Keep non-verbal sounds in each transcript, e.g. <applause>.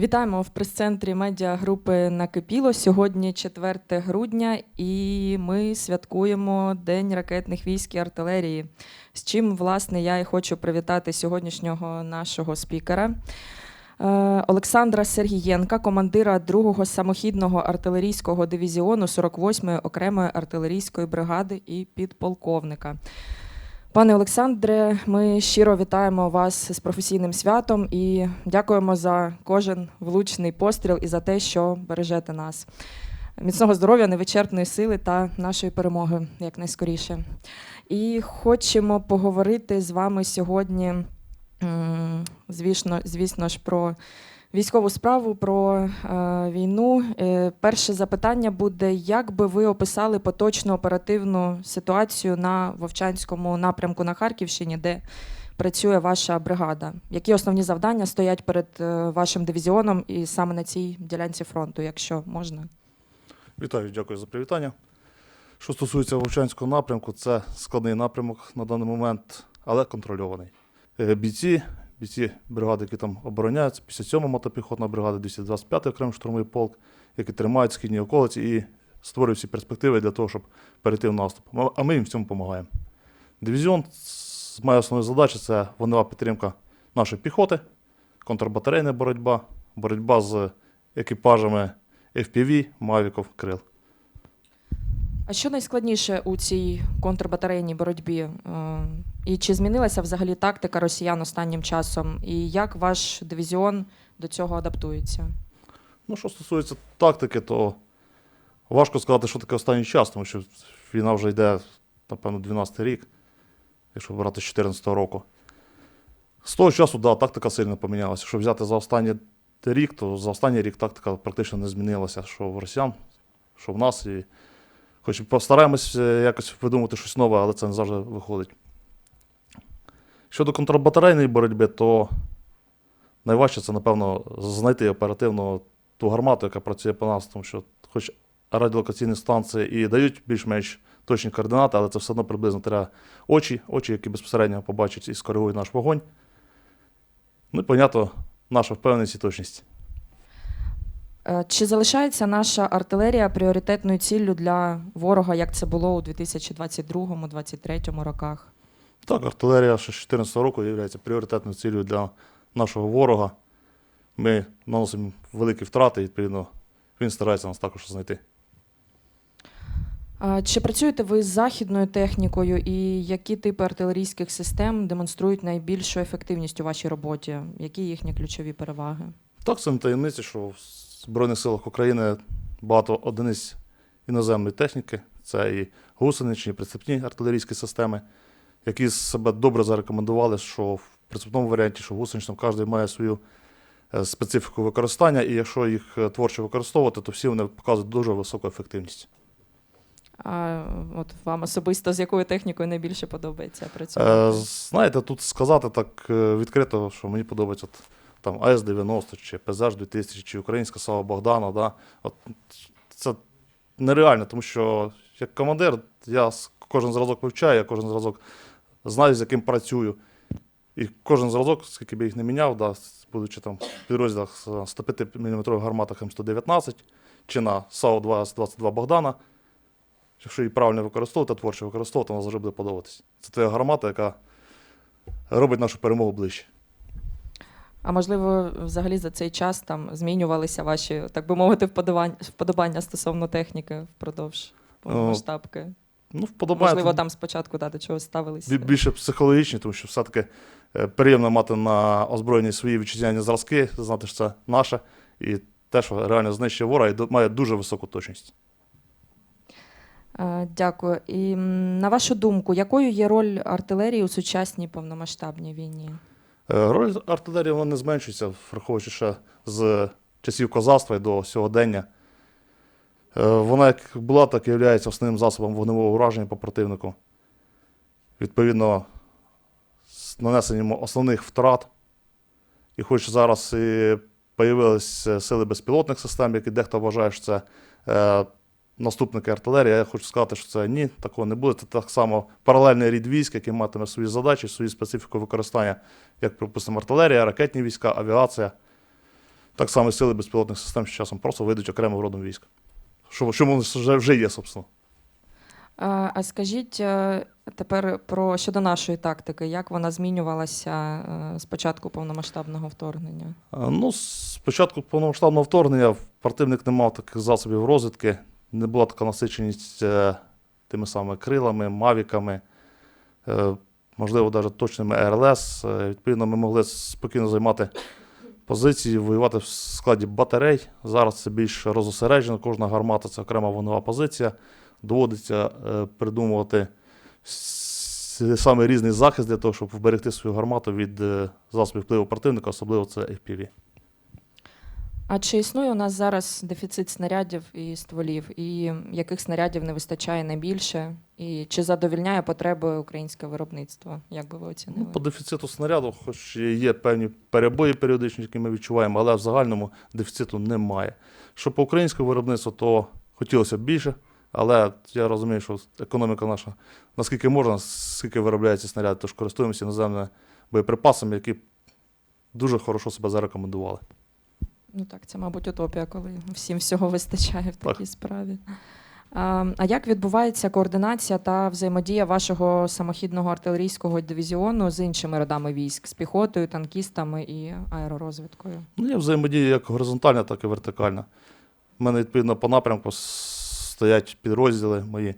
Вітаємо в прес-центрі медіагрупи Накипіло. Сьогодні 4 грудня, і ми святкуємо День ракетних військ і артилерії. З чим, власне, я і хочу привітати сьогоднішнього нашого спікера. Е, Олександра Сергієнка, командира 2-го самохідного артилерійського дивізіону 48-ї окремої артилерійської бригади і підполковника. Пане Олександре, ми щиро вітаємо вас з професійним святом і дякуємо за кожен влучний постріл і за те, що бережете нас. Міцного здоров'я, невичерпної сили та нашої перемоги якнайскоріше. І хочемо поговорити з вами сьогодні, звісно, звісно ж, про військову справу, про е, війну. Е, перше запитання буде: як би ви описали поточну оперативну ситуацію на Вовчанському напрямку на Харківщині, де працює ваша бригада? Які основні завдання стоять перед е, вашим дивізіоном і саме на цій ділянці фронту, якщо можна? Вітаю, дякую за привітання. Що стосується Вовчанського напрямку, це складний напрямок на даний момент, але контрольований. Бійці, бійці бригади, які там обороняються, 57-ма мотопіхотна бригада, 225-й окремий штурмовий полк, які тримають східні околиці і створюють всі перспективи для того, щоб перейти в наступ. А ми їм в цьому допомагаємо. Дивізіон має основну задачу це вогнева підтримка нашої піхоти, контрбатарейна боротьба, боротьба з екіпажами FPV, Мавіков, Крил. А що найскладніше у цій контрбатарейній боротьбі? І чи змінилася взагалі тактика росіян останнім часом? І як ваш дивізіон до цього адаптується? Ну, що стосується тактики, то важко сказати, що таке останній час, тому що війна вже йде, напевно, 12 рік, якщо брати з 2014 року. З того часу, да, тактика сильно помінялася. Якщо взяти за останній рік, то за останній рік тактика практично не змінилася, що в росіян, що в нас. І хоч постараємось е, якось видумати щось нове, але це не завжди виходить. Щодо контрбатарейної боротьби, то найважче це, напевно, знайти оперативно ту гармату, яка працює по нас, тому що хоч радіолокаційні станції і дають більш-менш точні координати, але це все одно приблизно треба очі, очі, які безпосередньо побачать і скоригують наш вогонь. Ну і, понятно, наша впевненість і точність. Е, Чи залишається наша артилерія пріоритетною ціллю для ворога, як це було у 2022-2023 роках? Так, артилерія ще з 2014 року є пріоритетною цілею для нашого ворога. Ми наносимо великі втрати, і, відповідно, він старається нас також знайти. А Чи працюєте ви з західною технікою, і які типи артилерійських систем демонструють найбільшу ефективність у вашій роботі? Які їхні ключові переваги? Так, це не таємниця, що в Збройних силах України багато одиниць іноземної техніки, це і гусеничні, і прицепні артилерійські системи, які себе добре зарекомендували, що в прицепному варіанті, що в гусеничному, кожен має свою е, специфіку використання, і якщо їх е, творчо використовувати, то всі вони показують дуже високу ефективність. А от вам особисто з якою технікою найбільше подобається Е, працювати? знаєте, тут сказати так е, відкрито, що мені подобається от, там АС-90, чи ПЗЖ-2000, чи українська Сава Богдана. Да? От, це нереально, тому що як командир я кожен зразок вивчаю, я кожен зразок знаю, з яким працюю. І кожен зразок, скільки би їх не міняв, да, будучи там в підрозділах з 105-мм гарматах М119 чи на САУ 22 Богдана. Якщо її правильно використовувати, творчо використовувати, вона завжди буде подобатись. Це твоя гармата, яка робить нашу перемогу ближче. А можливо, взагалі за цей час там змінювалися ваші, так би мовити, вподобання, вподобання стосовно техніки впродовж повномасштабки? Ну, вподобає Можливо, там спочатку да, до чого ставилися. більше психологічні, тому що все-таки е, приємно мати на озброєнні свої вітчизняні зразки, знати, що це наше, і те, що реально знищує ворога і має дуже високу точність. Е, Дякую. І на вашу думку, якою є роль артилерії у сучасній повномасштабній війні? Е, Роль артилерії вона не зменшується, враховуючи ще з часів козацтва і до сьогодення. Е, Вона як була, так і є основним засобом вогневого ураження по противнику. Відповідно, з нанесенням основних втрат. І хоч зараз і появилися сили безпілотних систем, які дехто вважає, що це е, наступники артилерії, я хочу сказати, що це ні, такого не буде. Це так само паралельний рід військ, який матиме свої задачі, свою специфіку використання як, припустимо, артилерія, ракетні війська, авіація. Так само і сили безпілотних систем з часом просто вийдуть окремим родом військ. Що, що воно вже, вже є, собственно. А, а скажіть е, тепер про щодо нашої тактики, як вона змінювалася е, з початку повномасштабного вторгнення? Ну, з початку повномасштабного вторгнення противник не мав таких засобів розвідки, не була така насиченість е, тими самими крилами, мавіками, е, можливо, навіть точними РЛС. Е, відповідно, ми могли спокійно займати позиції, воювати в складі батарей. Зараз це більш розосереджено, кожна гармата це окрема вогнева позиція. Доводиться е, придумувати саме різний захист для того, щоб вберегти свою гармату від е, засобів впливу противника, особливо це FPV. А чи існує у нас зараз дефіцит снарядів і стволів? І яких снарядів не вистачає найбільше? І чи задовільняє потреби українське виробництво? Як би ви оцінили? Ну, по дефіциту снаряду, хоч є певні перебої періодичні, які ми відчуваємо, але в загальному дефіциту немає. Що по українському виробництву, то хотілося б більше, але я розумію, що економіка наша наскільки можна, скільки виробляється снаряд, тож користуємося іноземними боєприпасами, які дуже хорошо себе зарекомендували. Ну так, це, мабуть, утопія, коли всім всього вистачає в Так. такій справі. А, а як відбувається координація та взаємодія вашого самохідного артилерійського дивізіону з іншими родами військ, з піхотою, танкістами і аеророзвідкою? Ну, є взаємодія як горизонтальна, так і вертикальна. У мене, відповідно, по напрямку стоять підрозділи мої.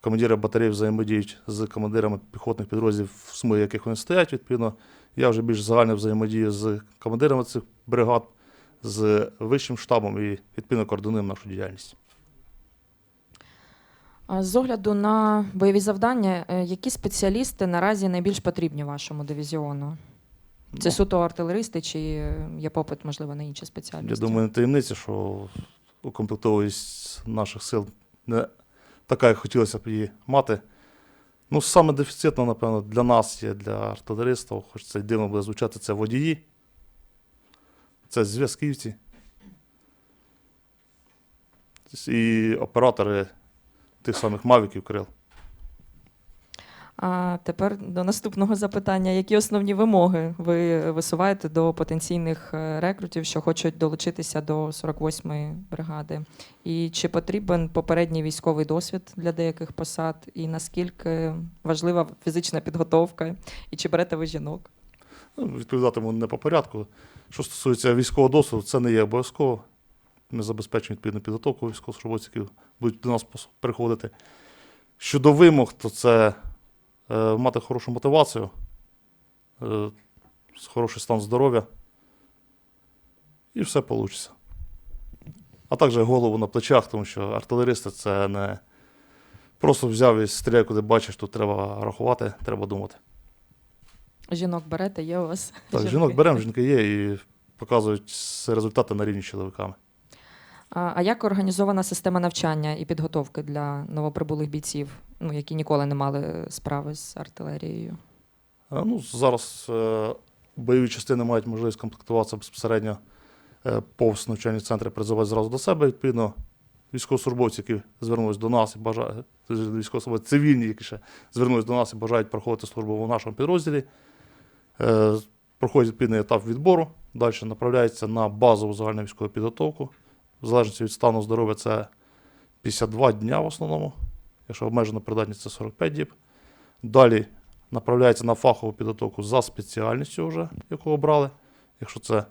Командири батареї взаємодіють з командирами піхотних підрозділів, в смугі яких вони стоять. Відповідно, я вже більш загально взаємодію з командирами цих бригад, з вищим штабом і відповідно координуємо нашу діяльність. З огляду на бойові завдання, е, які спеціалісти наразі найбільш потрібні вашому дивізіону? Це Ну, суто артилеристи чи є попит, можливо, на інші спеціальності? Я думаю, не таємниця, що укомплектованість наших сил не така, як хотілося б її мати. Ну, саме дефіцитно, напевно, для нас є, для артилеристів, хоч це дивно буде звучати, це водії, це зв'язківці і оператори тих самих мавіків крил. А тепер до наступного запитання: які основні вимоги ви висуваєте до потенційних е, рекрутів, що хочуть долучитися до 48-ї бригади? І чи потрібен попередній військовий досвід для деяких посад? І наскільки важлива фізична підготовка? І чи берете ви жінок? Ну, відповідатиму не по порядку. Що стосується військового досвіду, це не є обов'язково. Ми забезпечуємо відповідну підготовку військовослужбовців, будуть до нас приходити. Щодо вимог, то це е, мати хорошу мотивацію, е, хороший стан здоров'я, і все вийде. А також голову на плечах, тому що артилеристи це не просто взяв і стріляй, куди бачиш, тут треба рахувати, треба думати. Жінок берете, є у вас? Так, жінки? жінок беремо, жінки є і показують результати на рівні з чоловіками. А а як організована система навчання і підготовки для новоприбулих бійців, ну, які ніколи не мали справи з артилерією? А, Ну, зараз е, бойові частини мають можливість комплектуватися безпосередньо е, повз навчальні центри, призивати зразу до себе. Відповідно, військовослужбовці, які звернулись до нас і бажають, військовослужбовці цивільні, які ще звернулись до нас і бажають проходити службу в нашому підрозділі, е, проходять відповідний етап відбору, далі направляються на базову загальну військову підготовку. В залежності від стану здоров'я це 52 дня в основному, якщо обмежена придатність це 45 діб. Далі направляється на фахову підготовку за спеціальністю, вже, яку обрали. Якщо це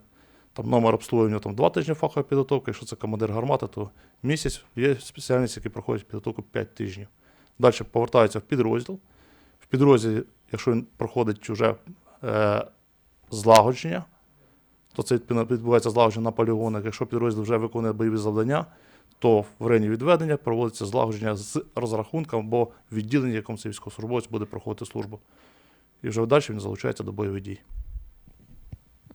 там, номер обслуговування, там 2 тижні фахової підготовки, якщо це командир гармати, то місяць є спеціальність, які проходять підготовку 5 тижнів. Далі повертається в підрозділ. В підрозділі, якщо він проходить вже е, злагодження, то це відбувається злагодження на полігонах. Якщо підрозділ вже виконує бойові завдання, то в районі відведення проводиться злагодження з розрахунком або відділення, в якому цей військовослужбовець буде проходити службу. І вже далі він залучається до бойових дій.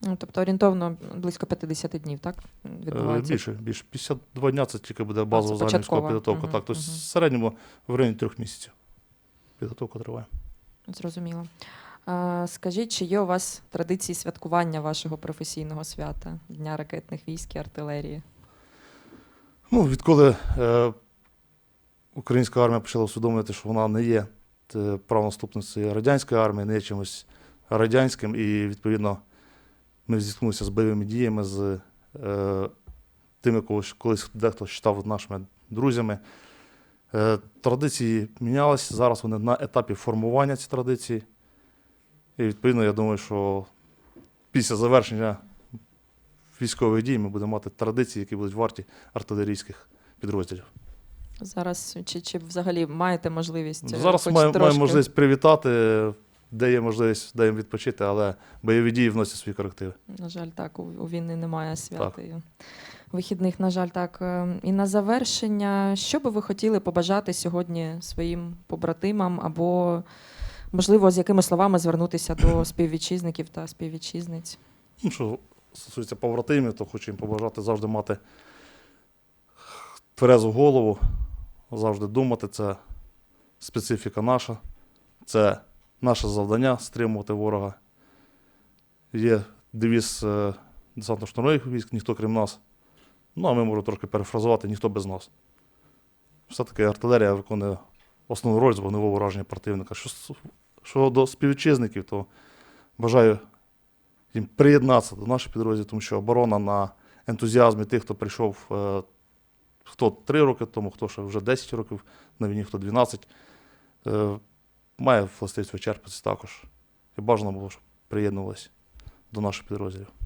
Ну, тобто орієнтовно близько 50 днів, так? Е, Відбувається? Більше, більше. 52 дня це тільки буде базова це загальна підготовка. Мгм, Так, тобто мгм. в середньому в районі трьох місяців. Підготовка триває. Зрозуміло. Скажіть, чи є у вас традиції святкування вашого професійного свята Дня ракетних військ і артилерії? Ну, відколи е, українська армія почала усвідомлювати, що вона не є е, правонаступницею радянської армії, не є чимось радянським, і відповідно ми зіткнулися з бойовими діями, з е, тими, кого колись дехто вважав нашими друзями. Е, Традиції мінялись, зараз вони на етапі формування ці традиції. І відповідно, я думаю, що після завершення військових дій ми будемо мати традиції, які будуть варті артилерійських підрозділів. Зараз чи, чи взагалі маєте можливість? е, Зараз маємо, трошки? можливість привітати, де є можливість, даємо відпочити, але бойові дії вносять свої корективи. На жаль, так, у, у війни немає свят і вихідних, на жаль, так. Е, І на завершення, що би ви хотіли побажати сьогодні своїм побратимам або, можливо, з якими словами звернутися до <clears throat> співвітчизників та співвітчизниць? Ну, що стосується побратимів, то хочу їм побажати завжди мати тверезу голову, завжди думати. Це специфіка наша, це наше завдання стримувати ворога. Є девіз е, десантно-штурмових військ, ніхто крім нас. Ну, а ми можемо трошки перефразувати, ніхто без нас. Все-таки артилерія виконує основну роль з вогневого ураження противника. Що, що до співвітчизників, то бажаю їм приєднатися до наших підрозділів, тому що оборона на ентузіазмі тих, хто прийшов е, хто 3 роки тому, хто ще вже 10 років на війні, хто 12, е, має властивість вичерпатися також. І бажано було, щоб приєднувалися до наших підрозділів.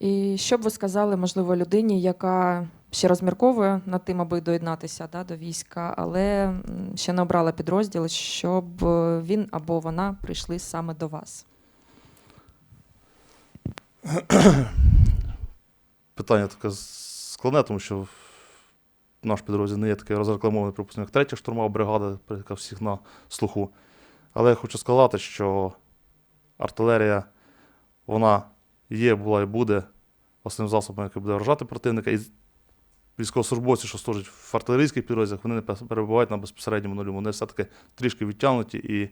І що б ви сказали, можливо, людині, яка ще розмірковує над тим, аби доєднатися да, до війська, але ще не обрала підрозділ, щоб е, він або вона прийшли саме до вас? <clears throat> Питання таке складне, тому що наш підрозділ не є такий розрекламований, припустимо, як третя штурмова бригада, яка всіх на слуху. Але я хочу сказати, що артилерія, вона є, була і буде основним засобом, який буде вражати противника. І військовослужбовці, що служать в артилерійських підрозділах, вони не перебувають на безпосередньому нулю. Вони все-таки трішки відтягнуті і,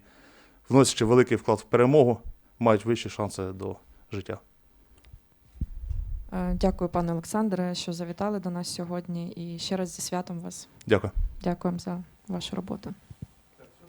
вносячи великий вклад в перемогу, мають вищі шанси до життя. Е, Дякую, пане Олександре, що завітали до нас сьогодні. І ще раз зі святом вас. Дякую. Дякуємо за вашу роботу.